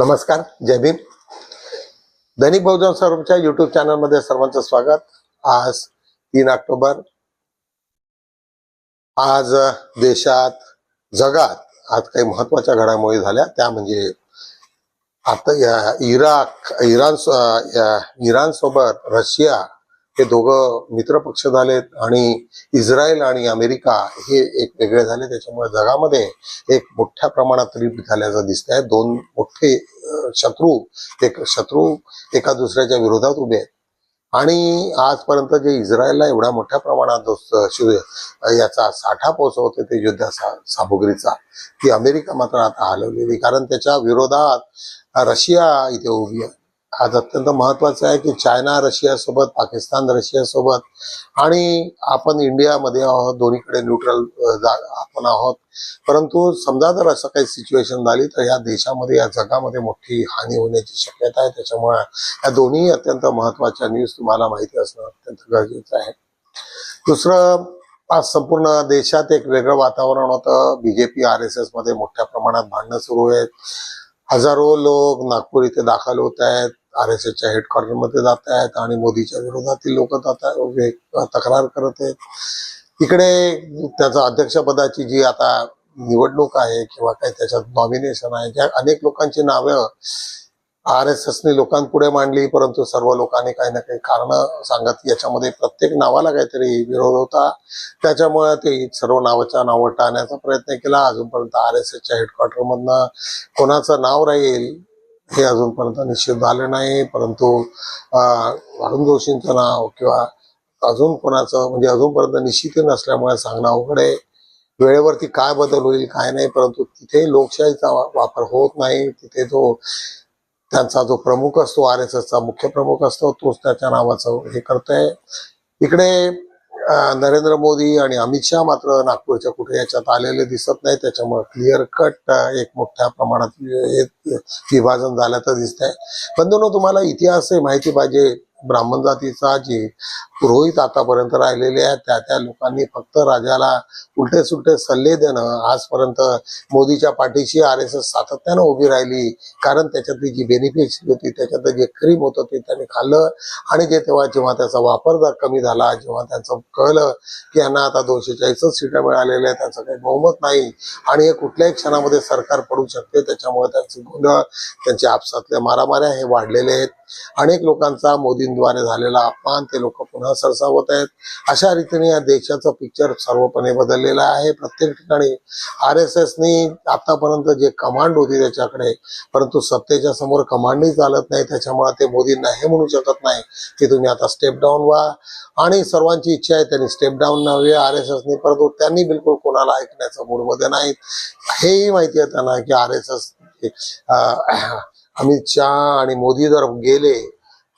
नमस्कार जय भीम. दैनिक बहुजन सर्वच्या युट्यूब चॅनलमध्ये सर्वांचं स्वागत. आज तीन ऑक्टोबर. आज देशात जगात आज काही महत्त्वाच्या घडामोडी झाल्या. त्या म्हणजे आता या इराक इराण इराण सोबत रशिया हे दोघं मित्रपक्ष झालेत आणि इस्रायल आणि अमेरिका हे एक वेगळे झाले. त्याच्यामुळे जगामध्ये एक मोठ्या प्रमाणात रिप झाल्याचं दिसत आहे दोन मोठे शत्रू एक शत्रू एका दुसऱ्याच्या विरोधात उभे आहेत. आणि आजपर्यंत जे इस्रायलला एवढ्या मोठ्या प्रमाणात शिव- याचा साठा पोहोचवते ते युद्ध सा- सामुग्रीचा ती अमेरिका मात्र आता हलवलेली कारण त्याच्या विरोधात रशिया इथे उभी आहे. आज अत्यंत महत्वाचं आहे की चायना रशियासोबत पाकिस्तान रशियासोबत आणि आपण इंडियामध्ये आहोत दोन्हीकडे न्यूट्रल आपण आहोत. परंतु समजा जर असं काही सिच्युएशन झाली तर या देशामध्ये या जगामध्ये मोठी हानी होण्याची शक्यता आहे. त्याच्यामुळे या दोन्ही अत्यंत महत्त्वाच्या न्यूज तुम्हाला माहिती असणं अत्यंत गरजेचं आहे. दुसरं आज संपूर्ण देशात एक वेगळं वातावरण होतं. बीजेपी आर एस एसमध्ये मोठ्या प्रमाणात भांडणं सुरू आहेत. हजारो लोक नागपूर इथे दाखल होत आहेत. आर एस एसच्या हेडक्वार्टरमध्ये जात आहेत आणि मोदीच्या विरोधातील लोक जात आहेत तक्रार करत आहेत. इकडे त्याचा अध्यक्षपदाची जी आता निवडणूक आहे किंवा काही त्याच्यात नॉमिनेशन आहे ज्या अनेक लोकांची नावं आर एस एसने लोकांपुढे मांडली परंतु सर्व लोकांनी काही ना काही कारण सांगत याच्यामध्ये प्रत्येक नावाला काहीतरी विरोध होता. त्याच्यामुळे ते सर्व नावाच्या नावं टाळण्याचा प्रयत्न केला. अजूनपर्यंत आर एस एसच्या हेडक्वार्टरमधनं कोणाचं नाव राहील हे अजूनपर्यंत निश्चित झालं नाही परंतु अरुण जोशींचं नाव किंवा अजून कोणाचं म्हणजे अजूनपर्यंत निश्चित नसल्यामुळे सांगणं अवघड आहे. वेळेवरती काय बदल होईल काय नाही परंतु तिथे लोकशाहीचा वापर होत नाही. तिथे जो त्यांचा जो प्रमुख असतो आर एस एसचा मुख्य प्रमुख असतो तोच त्याच्या नावाचं हे करतोय. इकडे नरेंद्र मोदी आणि अमित शहा मात्र नागपूरच्या कुठे याच्यात आलेले दिसत नाही त्याच्यामुळे क्लिअर कट एक मोठ्या प्रमाणात विभाजन झाल्याचं दिसतंय. बंधूंनो तुम्हाला इतिहास माहिती पाहिजे. ब्राह्मण जातीचा जे पुरोहित आतापर्यंत राहिलेले आहेत. त्या त्या लोकांनी फक्त राजाला उलटे सुलटे सल्ले देणं आजपर्यंत मोदीच्या पाठीशी आर एस एस सातत्यानं उभी राहिली. कारण त्याच्यातली जी बेनिफिट्स होती त्याच्यातलं जे क्रीम होतं ते त्यांनी खाल्लं. आणि जे तेव्हा जेव्हा त्याचा वापर जर कमी झाला जेव्हा त्यांचं कळलं की यांना आता दोनशे चाळीसच सीटा मिळालेल्या आहेत त्यांचं काही बहुमत नाही आणि हे कुठल्याही क्षणामध्ये सरकार पडू शकते त्याच्यामुळे त्यांचे गोंधळ त्यांच्या आपसातल्या मारामाऱ्या हे वाढलेले आहेत. अनेक लोकांचा मोदींद्वारे झालेला अपमान ते लोक पुन्हा सरसावत आहेत. अशा रीतीने या देशाचा पिक्चर सर्वपणे बदललेला आहे. प्रत्येक ठिकाणी आर एस एसनी आतापर्यंत जे कमांड होती त्याच्याकडे परंतु सत्तेच्या समोर कमांडही चालत नाही. त्याच्यामुळे ते मोदींना हे म्हणू शकत नाही की तुम्ही आता स्टेप डाऊन व्हा. आणि सर्वांची इच्छा आहे त्यांनी स्टेप डाऊन नव्हे. आर एस एसनी परंतु त्यांनी बिलकुल कोणाला ऐकण्याचं मूडमध्ये नाहीत. हेही माहिती आहे त्यांना की R S S Amit Shah आणि मोदी जर गेले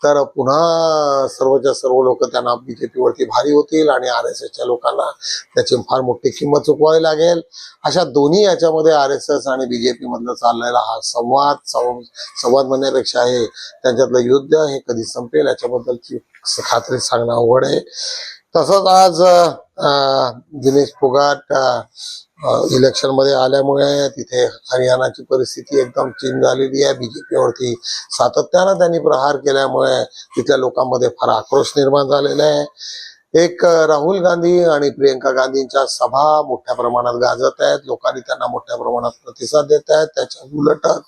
तर पुन्हा सर्वच्या सर्व लोक त्यांना बीजेपीवरती भारी होतील आणि आर एस एसच्या लोकांना त्याची फार मोठी किंमत चुकवावी लागेल. अशा दोन्ही याच्यामध्ये आर एस एस आणि बीजेपी मधला चाललेला हा संवाद संवाद म्हणण्यापेक्षा हे त्यांच्यातलं युद्ध हे कधी संपेल याच्याबद्दलची खात्री सांगणं अवघड आहे. तसंच आज दिनेश फोगाट इलेक्शनमध्ये आल्यामुळे तिथे हरियाणाची परिस्थिती एकदम चेंज झालेली आहे. बीजेपीवरती सातत्यानं त्यांनी प्रहार केल्यामुळे तिथल्या लोकांमध्ये फार आक्रोश निर्माण झालेला आहे. एक राहुल गांधी आणि प्रियंका गांधींच्या सभा मोठ्या प्रमाणात गाजत आहेत. लोकांनी त्यांना मोठ्या प्रमाणात प्रतिसाद देत आहेत. त्याच्या उलटच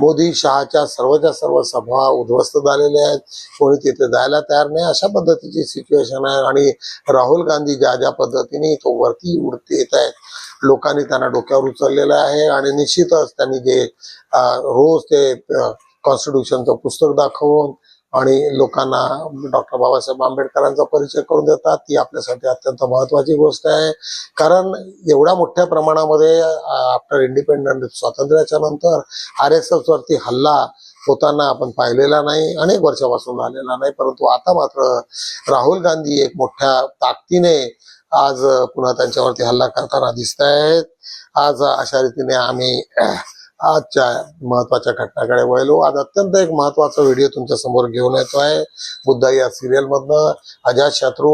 मोदी शहाच्या सर्वच्या सर्व सभा उद्ध्वस्त झालेल्या आहेत. कोणी तिथे जायला तयार नाही. अशा पद्धतीची सिच्युएशन आहे. आणि राहुल गांधी ज्या ज्या पद्धतीने तो वरती उडते येत आहेत लोकांनी त्यांना डोक्यावर उचललेलं आहे आणि निश्चितच त्यांनी जे रोज ते कॉन्स्टिट्यूशनचं पुस्तक दाखवून आणि लोकांना डॉक्टर बाबासाहेब आंबेडकरांचा परिचय करून देतात ती आपल्यासाठी अत्यंत महत्वाची गोष्ट आहे. कारण एवढ्या मोठ्या प्रमाणामध्ये आफ्टर इंडिपेंडंट स्वातंत्र्याच्या नंतर आर एस एस वरती हल्ला होताना आपण पाहिलेला नाही अनेक वर्षापासून झालेला नाही परंतु आता मात्र राहुल गांधी एक मोठ्या ताकदीने आज पुन्हा त्यांच्यावरती हल्ला करताना दिसत आहेत आज अशा रीतीने आम्ही आजच्या महत्त्वाच्या घटनाकडे वळलो. आज अत्यंत एक महत्त्वाचा व्हिडिओ तुमच्यासमोर घेऊन येतो आहे बुद्धा या सिरियल मधनं अजात शत्रू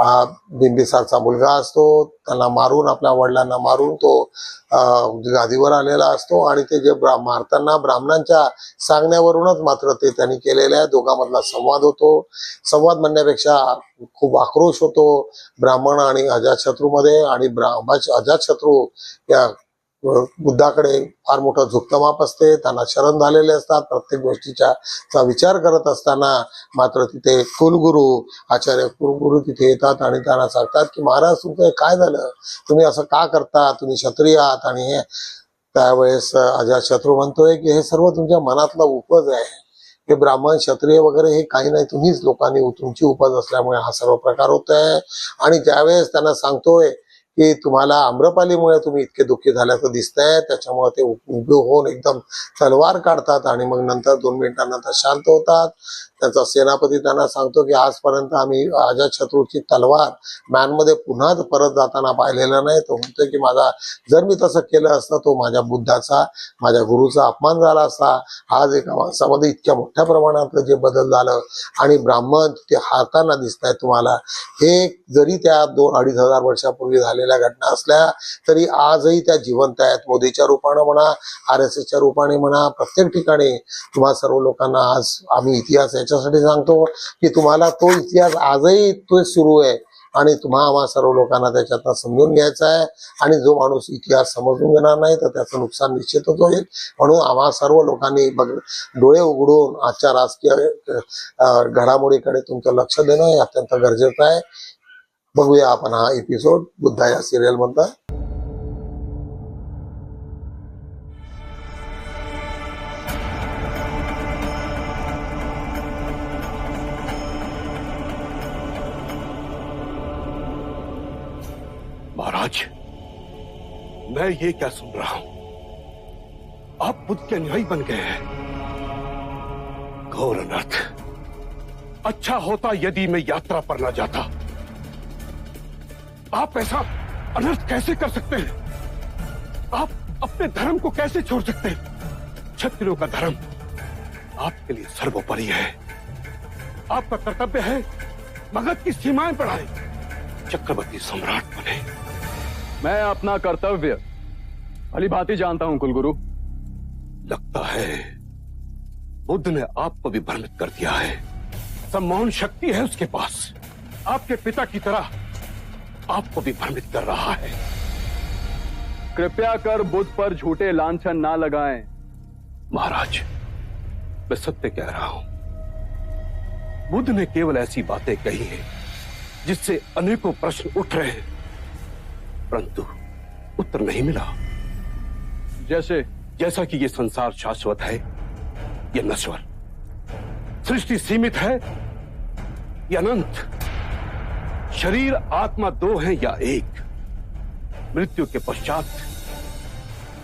हा बिंबिसारचा मुलगा असतो त्यांना मारून आपल्या वडिलांना मारून तो गादीवर आलेला असतो आणि ते जे ब्रा- मारताना ब्राह्मणांच्या सांगण्यावरूनच मात्र ते त्यांनी केलेलं आहे दोघांमधला संवाद होतो. संवाद म्हणण्यापेक्षा खूप आक्रोश होतो ब्राह्मण आणि अजातशत्रूमध्ये आणि ब्रा- अजातशत्रू या बुद्धाकडे फार मोठं झुकतं माप असते त्यांना शरण झालेले असतात प्रत्येक गोष्टीच्या चा विचार करत असताना मात्र तिथे कुलगुरू आचार्य कुलगुरू तिथे येतात आणि त्यांना सांगतात की महाराज तुमचं काय झालं? तुम्ही असं का करता? तुम्ही क्षत्रिय आहात आणि हे त्यावेळेस अजातशत्रू म्हणतोय की हे सर्व तुमच्या मनातला उपज आहे. हे ब्राह्मण क्षत्रिय वगैरे हे काही नाही. तुम्हीच लोकांनी तुमची उपज असल्यामुळे हा सर्व प्रकार होत आहे आणि ज्यावेळेस त्यांना सांगतोय की तुम्हाला आम्रपालीमुळे तुम्ही इतके दुःखी झाल्याचं दिसतंय त्याच्यामुळे ते उ- उभे होऊन एकदम तलवार काढतात आणि मग नंतर दोन मिनिटांनंतर शांत होतात. त्याचा सेनापती त्यांना सांगतो की आजपर्यंत आम्ही अजातशत्रूची तलवार मॅनमध्ये पुन्हा परत जाताना पाहिलेलं नाही. तो म्हणतोय की माझा जर मी तसं केलं असतं तो माझ्या बुद्धाचा माझ्या गुरुचा अपमान झाला असता. आज एका माणसामध्ये इतक्या मोठ्या प्रमाणात जे बदल झालं आणि ब्राह्मण ते हारताना दिसत तुम्हाला हे जरी त्या दोन अडीच हजार वर्षापूर्वी झालेल्या घटना असल्या तरी आजही त्या जिवंत आहेत. मोदीच्या रूपानं म्हणा आर एस एसच्या रूपाने म्हणा प्रत्येक ठिकाणी तुम्हा सर्व लोकांना आज आम्ही इतिहास याच्यासाठी सांगतो की तुम्हाला तो इतिहास आजही तो सुरू आहे आणि तुम्हा आम्हा सर्व लोकांना त्याच्यातनं समजून घ्यायचा आहे आणि जो माणूस इतिहास समजून घेणार नाही तर त्याचं नुकसान निश्चितच होईल. म्हणून आम्हा सर्व लोकांनी बघ डोळे उघडून आजच्या राजकीय घडामोडीकडे तुमचं लक्ष देणं हे अत्यंत गरजेचं आहे. बघूया आपण हा एपिसोड बुद्धा या सिरियल मधला महाराज, मैं ये क्या सुन रहा हूँ? आप बुद्ध के अनुयायी बन गए हैं। घोर अनर्थ अच्छा होता यदि मैं यात्रा पर न जाता। आप ऐसा अनर्थ कैसे कर सकते हैं? आप अपने धर्म को कैसे छोड़ सकते हैं? क्षत्रियों का धर्म आपके लिए सर्वोपरि है। आपका कर्तव्य है मगध की सीमाएँ बढ़ाए चक्रवर्ती सम्राट बने। मैं अपना कर्तव्य भली भांति जानता हूँ कुलगुरु। लगता है बुद्ध ने आपको भी भ्रमित कर दिया है। सम्मोहन शक्ति है उसके पास। आपके पिता की तरह आपको भी भ्रमित कर रहा है। कृपया कर बुद्ध पर झूठे लांछन ना लगाएँ। महाराज मैं सत्य कह रहा हूँ। बुद्ध ने केवल ऐसी बातें कही हैं जिससे अनेकों प्रश्न उठ रहे हैं। परंतु उत्तर नहीं मिला। जैसे? जैसा कि यह संसार शाश्वत है या नश्वर। सृष्टि सीमित है या अनंत। शरीर, आत्मा दो हैं या एक। मृत्यु के पश्चात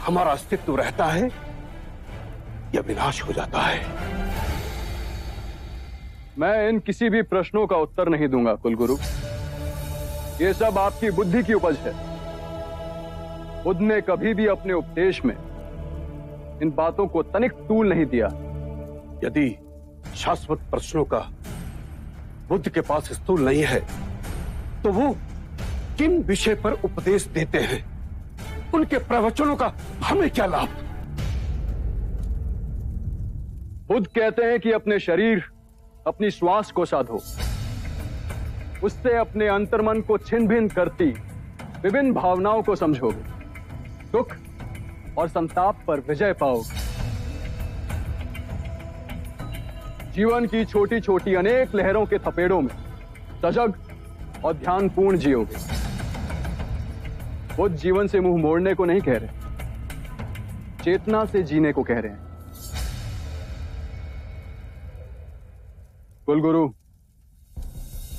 हमारा अस्तित्व रहता है या विनाश हो जाता है। मैं इन किसी भी प्रश्नों का उत्तर नहीं दूँगा, कुलगुरु। ये सब आपकी बुद्धि की उपज है। बुद्ध ने कभी भी अपने उपदेश में इन बातों को तनिक तूल नहीं दिया। यदि शाश्वत प्रश्नों का बुद्ध के पास स्थूल नहीं है तो वो किन विषय पर उपदेश देते हैं? उनके प्रवचनों का हमें क्या लाभ? बुद्ध कहते हैं कि अपने शरीर, अपनी श्वास को साधो। उससे अपने अंतर्मन को छिन भिन करती, विभिन्न भावनाओं को समझोगे। दुख और संताप पर विजय पाओगे। जीवन की छोटी छोटी अनेक लहरों के थपेड़ों में सजग और ध्यानपूर्ण जियोगे बुद्ध जीवन से मुँह मोड़ने को नहीं कह रहे। चेतना से जीने को कह रहे हैं। कुलगुरु,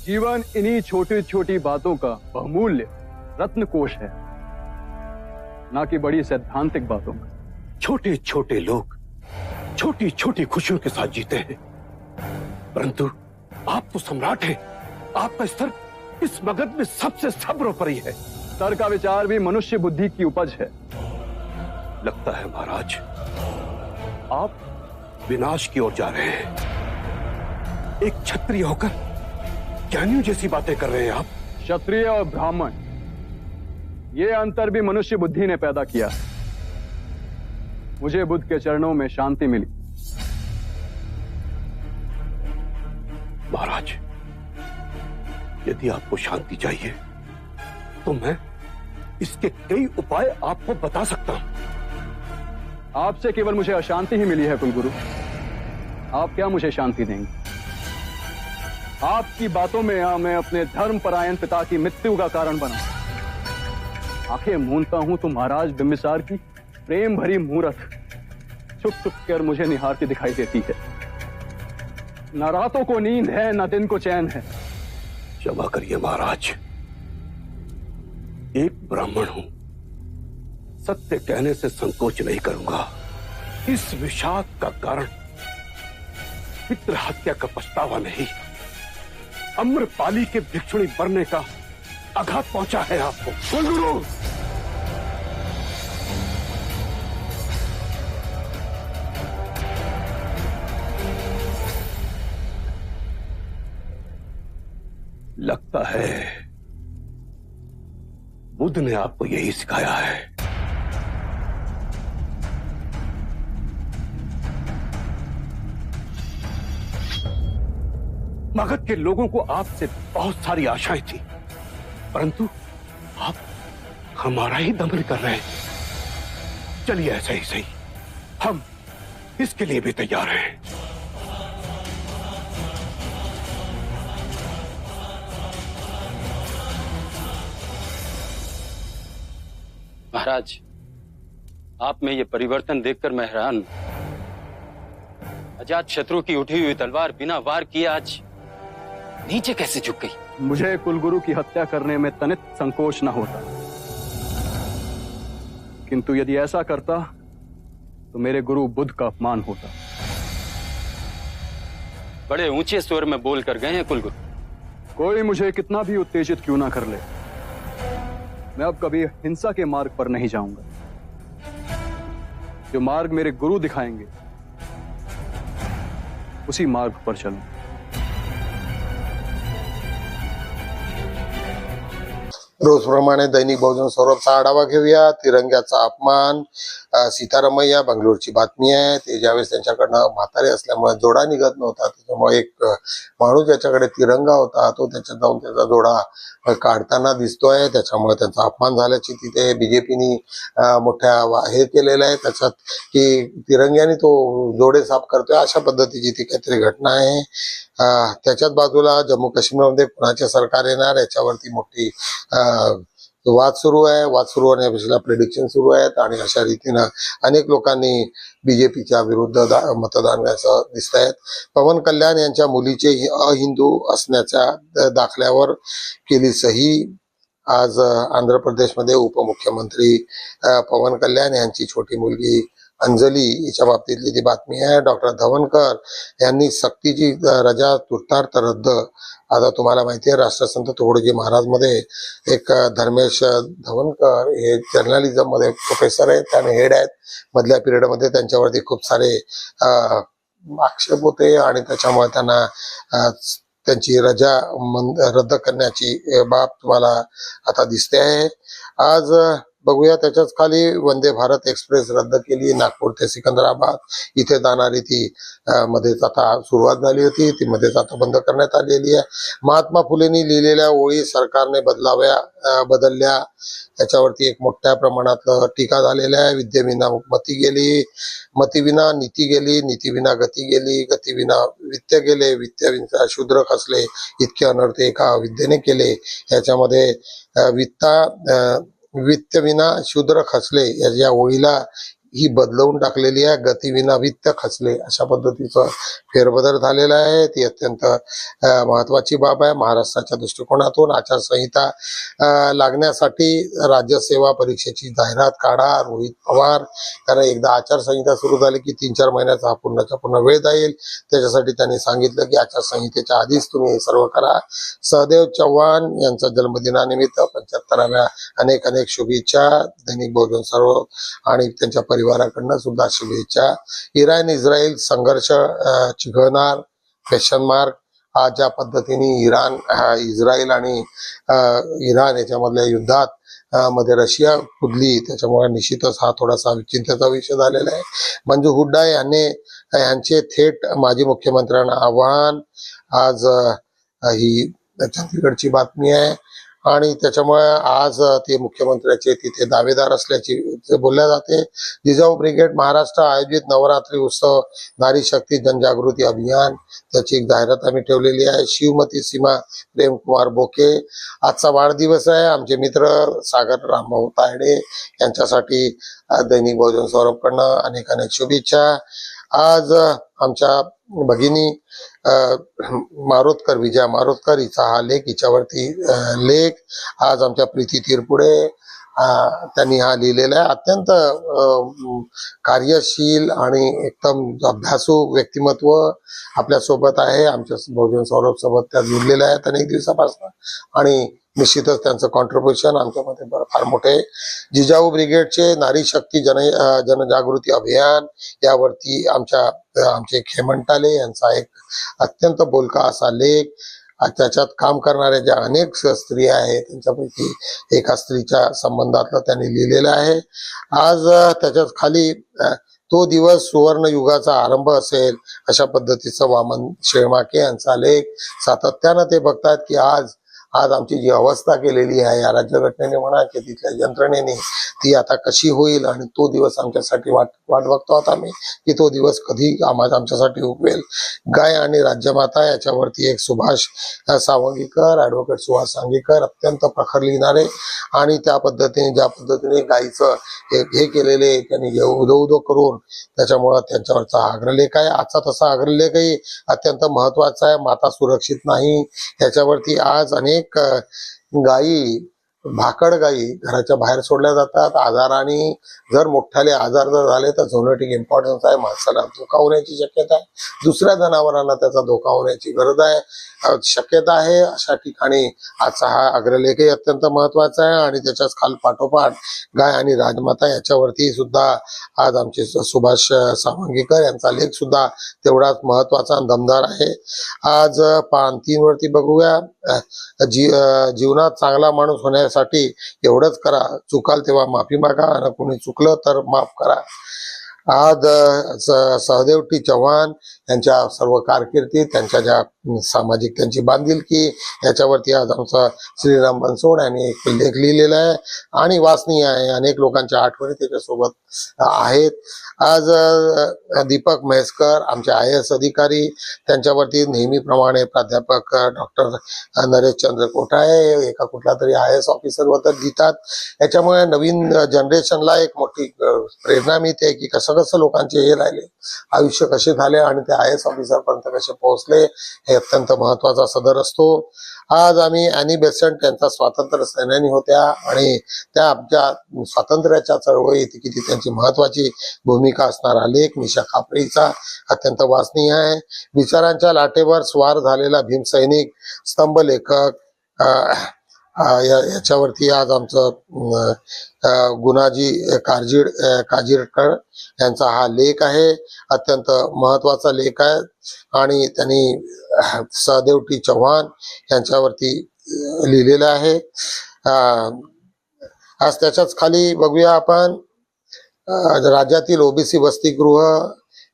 जीवन इन्हीं छोटी छोटी बातों का बहुमूल्य रत्न कोश है। ना कि बड़ी सैद्धांतिक बातों का। छोटे छोटे लोग छोटी छोटी खुशियों के साथ जीते हैं। परंतु आप तो सम्राट हैं। आपका स्तर इस मगध में सबसे सर्वोपरि है। स्तर का विचार भी मनुष्य बुद्धि की उपज है। लगता है महाराज आप विनाश की ओर जा रहे हैं। एक क्षत्रिय होकर ज्ञानियों जैसी बातें कर रहे हैं आप। क्षत्रिय और ब्राह्मण ये अंतर भी मनुष्य बुद्धि ने पैदा किया। मुझे बुद्ध के चरणों में शांति मिली। यदि आपको शांति चाहिए तो मैं इसके कई उपाय आपको बता सकता हूँ। आपसे केवल मुझे अशांति ही मिली है, कुलगुरु। आप क्या मुझे शांति देंगे? आपकी बातों में या मैं अपने धर्म परायण पिता की मृत्यु का कारण बना। आँखें मूनता हूँ तो महाराज बिंबिसार की प्रेम भरी मूरत छुप छुप कर मुझे निहारती दिखाई देती है। न रातों को नींद है, न दिन को चैन है। क्षमा करिए महाराज। एक ब्राह्मण हूँ। सत्य कहने से संकोच नहीं करूँगा। इस विषाद का कारण पित्र हत्या का पछतावा नहीं। अम्रपाली के भिक्षुणी मरने का आघात पहुँचा है आपको। कुलगुरु लगता है। बुद्ध ने आपको यही सिखाया है। मगध के लोगों को आपसे बहुत सारी आशाएँ थी, परंतु आप हमारा ही दमन कर रहे हैं। चलिए ऐसा ही सही। हम इसके लिए भी तैयार हैं। महाराज आप में ये परिवर्तन देखकर मैं हैरान अजात शत्रु की उठी हुई तलवार बिना वार किए आज नीचे कैसे झुक गई? मुझे कुलगुरु की हत्या करने में तनित संकोच न होता। किंतु यदि ऐसा करता तो मेरे गुरु बुद्ध का अपमान होता। बड़े ऊँचे स्वर में बोल कर गए हैं कुलगुरु। कोई मुझे कितना भी उत्तेजित क्यों ना कर ले। मैं अब कभी हिंसा के मार्ग पर नहीं जाऊंगा। जो मार्ग मेरे गुरु दिखाएंगे उसी मार्ग पर चलूंगा। रोजप्रमाणे दैनिक बहुजन सौरभचा आढावा घेऊया. तिरंग्याचा अपमान सीतारामय्या बंगलोरची बातमी आहे. ते ज्यावेळेस त्यांच्याकडनं म्हातारे असल्यामुळे जोडा निघत नव्हता त्याच्यामुळे एक माणूस ज्याच्याकडे तिरंगा होता तो त्याच्यात जाऊन त्याचा जोडा काढताना दिसतोय. त्याच्यामुळे त्यांचा अपमान झाल्याची तिथे बीजेपीनी मोठ्या वा- हे केलेलं आहे. त्याच्यात की तिरंग्याने तो जोडे साफ करतोय अशा पद्धतीची ती काहीतरी घटना आहे. त्याच्याच बाजूला जम्मू काश्मीरमध्ये कुणाचे सरकार येणार याच्यावरती मोठी वाद सुरू आहे. वाद सुरू होण्यापेक्षा प्रिडिक्शन सुरू आहेत आणि अशा रीतीनं अनेक लोकांनी बीजेपीच्या विरुद्ध दा- मतदान व्हायचं दिसत आहेत पवन कल्याण यांच्या मुलीचे अहिंदू असण्याच्या दाखल्यावर केली सही. आज आंध्र प्रदेशमध्ये उपमुख्यमंत्री पवन कल्याण यांची छोटी मुलगी अंजली याच्या बाबतीतली जी बातमी आहे डॉक्टर धवनकर यांनी सक्तीची रजा तुर्तार्थ रद्द. आता तुम्हाला माहिती आहे राष्ट्रसंत तुकडोजी महाराजमध्ये एक धर्मेश धवनकर हे जर्नलिझममध्ये प्रोफेसर आहेत आणि हेड आहेत. मधल्या पिरियडमध्ये त्यांच्यावरती खूप सारे आक्षेप होते आणि त्याच्यामुळे त्यांना त्यांची रजा मंद- रद्द करण्याची बाब तुम्हाला आता दिसते आहे. आज बघूया. त्याच्याच खाली वंदे भारत एक्सप्रेस रद्द केली नागपूर ते सिकंदराबाद. इथे जाणारी ती मध्येच आता सुरुवात झाली होती. ती मध्येच आता बंद करण्यात आलेली आहे. महात्मा फुलेंनी लिहिलेल्या ओळी सरकारने बदलाव्या बदलल्या. त्याच्यावरती एक मोठ्या प्रमाणात टीका झालेल्या आहे. विद्येविना मती गेली मतीविना नीती गेली नीतीविना गती गेली गतीविना वित्त गेले वित्तविना शूद्र खसले इतके अनर्थ एका विद्येने केले. याच्यामध्ये वित्ता वित्तविना शूद्र खचले या ओळीला ही बदलवून टाकलेली आहे. गतीविना वित्त खचले अशा पद्धतीचं फेरबदल झालेला आहे. ती अत्यंत महत्वाची बाब आहे. महाराष्ट्राच्या दृष्टिकोनातून आचारसंहिता लागण्यासाठी राज्यसेवा परीक्षेची जाहिरात काढा. रोहित पवार कारण एकदा आचारसंहिता सुरू झाली की तीन चार महिन्याचा हा पूर्णच्या पूर्ण वेळ जाईल. त्याच्यासाठी त्यांनी सांगितलं की आचारसंहितेच्या आधीच तुम्ही हे सर्व करा. सहदेव चव्हाण यांचा जन्मदिनानिमित्त पंच्याहत्तराव्या अनेक अनेक शुभेच्छा. दैनिक बहुजन सर्व आणि त्यांच्या परिवाराकडनं सुद्धा शुभेच्छा. इराण इस्रायल संघर्ष अ, चिघळणार क्वेश्चन मार्क आज ज्या पद्धतीने इराण इस्रायल आणि इराण याच्यामधल्या युद्धात मध्ये रशिया कुदली त्याच्यामुळे निश्चितच हा थोडासा चिंतेचा विषय झालेला आहे. मंजू हुड्डा यांनी यांचे थेट माजी मुख्यमंत्र्यांना आव्हान. आज ही चंदीगडची बातमी आहे. आणि त्याच्यामुळे आज ते मुख्यमंत्र्याचे तिथे दावेदार असल्याची बोलल्या जाते. जिजाऊ ब्रिगेड महाराष्ट्र आयोजित नवरात्री उत्सव नारी शक्ती जनजागृती अभियान त्याची एक जाहिरात आम्ही ठेवलेली आहे. शिवमती सीमा प्रेमकुमार बोके. आजचा वाढदिवस आहे. आमचे मित्र सागर रामभाऊ तायडे यांच्यासाठी दैनिक बहुजन सौरभकडनं अनेक अनेक शुभेच्छा. आज आमच्या भगिनी मारोतकर विजया मारोतकर हिचा हा लेख हिच्यावरती लेख आज आमच्या प्रीती तिरपुडे त्यांनी हा लिहिलेला आहे. अत्यंत कार्यशील आणि एकदम अभ्यासू व्यक्तिमत्व आपल्यासोबत आहे. आमच्या बहुजन सौरभ सोबत त्या जुळलेल्या आहेत अनेक दिवसापासून. आणि निश्चितच त्यांचं कॉन्ट्रीब्युशन आमच्यामध्ये फार मोठे आहे. जिजाऊ ब्रिगेडचे नारी शक्ती जन जनजागृती अभियान यावरती आमच्या आमचे खेमंटाले यांचा एक अत्यंत बोलका असा लेख त्याच्यात काम करणाऱ्या ज्या अनेक स्त्रिया आहेत त्यांच्यापैकी एका स्त्रीच्या संबंधातलं त्यांनी लिहिलेलं आहे आज त्याच्यात खाली तो दिवस सुवर्ण युगाचा आरंभ असेल अशा पद्धतीचं वामन शेळमाके यांचा लेख सातत्यानं ते बघतात की आज आज आमची जी अवस्था केलेली आहे या राज्यघटनेने म्हणा की तिथल्या यंत्रणेने ती आता कशी होईल आणि तो दिवस आमच्यासाठी वाट वाट बघतो आहोत आम्ही की तो दिवस कधी आम्हाला आमच्यासाठी उगवेल. गाय आणि राज्यमाता याच्यावरती एक सुभाष सावंगीकर ॲडव्होकेट सुभाष सांगीकर अत्यंत प्रखर लिहिणारे आणि त्या पद्धतीने ज्या पद्धतीने गायीचं हे हे केलेले त्यांनी उदो उदो करून त्याच्यामुळं त्यांच्यावरचा हा अग्रलेख आहे. आजचा तसा अग्रलेखही अत्यंत महत्त्वाचा आहे. माता सुरक्षित नाही. याच्यावरती आज अनेक अ, गायी भाकड गायी घराच्या बाहेर सोडल्या जातात. आजाराने जर मोठ्याले आजार जर झाले तर झोनोटिक इम्पॉर्टन्स आहे. माणसाला धोका होण्याची शक्यता आहे. दुसऱ्या जनावरांना त्याचा धोका होण्याची गरज आहे. शक्यता आहे. अशा ठिकाणी आजचा हा अग्रलेखही अत्यंत महत्त्वाचा आहे आणि त्याच्याच खाल पाठोपाठ गाय आणि राजमाता याच्यावरती सुद्धा आज आमचे सुभाष सावंगीकर यांचा लेख सुद्धा तेवढाच महत्त्वाचा दमदार आहे. आज पान तीन वरती बघूया जी जीवनात चांगला माणूस होण्यासाठी एवढंच करा. चुकाल तेव्हा माफी मागा. आणि कोणी चुकलं तर माफ करा. आज सहदेव टी चव्हाण यांच्या सर्व कारकिर्दीत त्यांच्या ज्या सामाजिक त्यांची बांधिलकी याच्यावरती आज आमचा श्रीराम बनसोड यांनी एक लेख लिहिलेला आहे. आणि वाचनीय आहे. अनेक लोकांच्या आठवणी त्याच्यासोबत आहेत. आज दीपक म्हैसकर आमचे आय एस अधिकारी त्यांच्यावरती नेहमीप्रमाणे प्राध्यापक डॉक्टर नरेश चंद्र कोठाळे एका कुठला तरी आय एस ऑफिसर तर लिहितात. याच्यामुळे नवीन जनरेशनला एक मोठी प्रेरणा मिळते की कसं कसं लोकांचे हे राहिले आयुष्य कसे झाले आणि ते आय एस ऑफिसर पर्यंत कसे पोहोचले हे अत्यंत महत्त्वाचा सदर असतो. आज आम्ही अॅनी बेसेंट यांचा स्वातंत्र्य सैन्यानी होत्या आणि त्या आमच्या स्वातंत्र्याच्या चळवळीत किती त्यांची महत्वाची भूमिका असणारा लेख निशा खापरीचा अत्यंत वाचनीय आहे. विचारांच्या लाटेवर स्वार झालेला भीमसैनिक स्तंभ लेखक याच्यावरती आज आमचं गुणाजी कारजीड काजीरकर यांचा हा लेख आहे. अत्यंत महत्त्वाचा लेख आहे. आणि त्यांनी अं, सहदेव टी चव्हाण यांच्यावरती लिहिलेलं आहे. आज त्याच्याच खाली बघूया आपण. राज्यातील ओबीसी वसतिगृह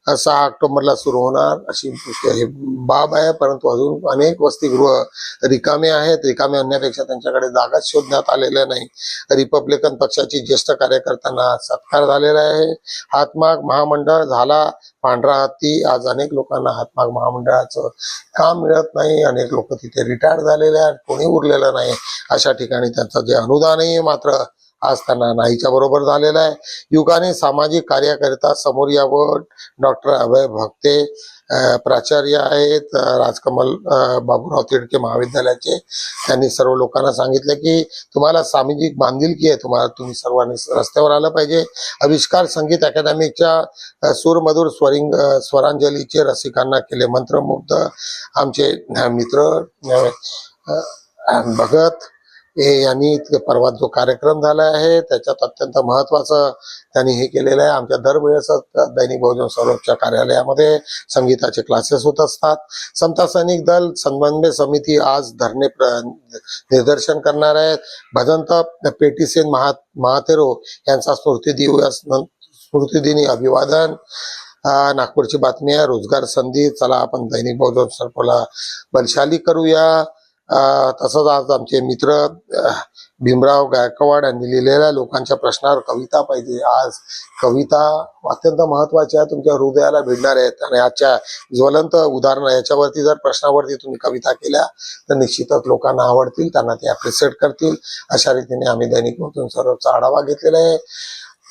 सहा ऑक्टोबरला सुरू होणार अशी बाब आहे परंतु अजून अनेक वसतिगृह रिकामे आहेत. रिकामे आणण्यापेक्षा त्यांच्याकडे जागाच शोधण्यात आलेल्या नाही. रिपब्लिकन पक्षाची ज्येष्ठ कार्यकर्त्यांना सत्कार झालेला आहे. हातमाग महामंडळ झाला. पांढरा हत्ती. आज अनेक लोकांना हातमाग महामंडळाचं काम मिळत नाही. अनेक लोक तिथे रिटायर झालेले आहेत. कोणी उरलेलं नाही. अशा ठिकाणी त्यांचं जे अनुदानही मात्र आज त्यांना नाहीच्या बरोबर झालेला आहे. युगाने सामाजिक कार्याकरिता समोर यावं. डॉक्टर अभय भक्ते प्राचार्य आहेत. राजकमल बाबूराव तिडके महाविद्यालयाचे. त्यांनी सर्व लोकांना सांगितलं की तुम्हाला सामाजिक बांधिलकी आहे. तुम्हाला तुम्ही सर्वांनी रस्त्यावर आलं पाहिजे. आविष्कार संगीत अकॅडमीच्या सूरमधूर सूरमधुर स्वरिंग स्वरांजलीचे रसिकांना केले मंत्रमुग्ध आमचे मित्र भगत. यांनी परवा जो कार्यक्रम झाला आहे त्याच्यात अत्यंत महत्वाचं त्यांनी हे केलेलं आहे. आमच्या दरवेळेस दैनिक बहुजन सौरभच्या कार्यालयामध्ये संगीताचे क्लासेस होत असतात. समता सैनिक दल समन्वय समिती आज धरणे प्र- निदर्शन करणार आहे. भजंत पेटीसेन महा महातेरो यांचा स्मृती दिवस स्मृतिदिनी अभिवादन. नागपूरची बातमी आहे. रोजगार संधी. चला आपण दैनिक बहुजन सरपला बलशाली करूया. तसंच आज आमचे मित्र भीमराव गायकवाड यांनी लिहिलेल्या लोकांच्या प्रश्नावर कविता पाहिजे. आज कविता अत्यंत महत्त्वाच्या तुमच्या हृदयाला भिडणार आहेत आणि आजच्या ज्वलंत उदाहरण याच्यावरती जर प्रश्नावरती तुम्ही कविता केल्या तर निश्चितच लोकांना आवडतील. त्यांना ते अप्रिशिएट करतील. अशा रीतीने आम्ही दैनिक मधून सर्वचा आढावा घेतलेला आहे.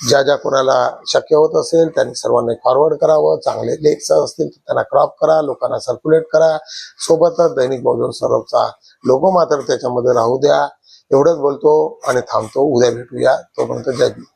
ज्या ज्या कोणाला शक्य होत असेल त्यांनी सर्वांनी फॉरवर्ड करावं. चांगले लेख असतील तर त्यांना क्रॉप करा लोकांना सर्क्युलेट करा. सोबतच दैनिक बहुजन सर्वचा लोगो मात्र त्याच्यामध्ये राहू द्या. एवढंच बोलतो आणि थांबतो. उद्या भेटूया. तोपर्यंत जय भीम.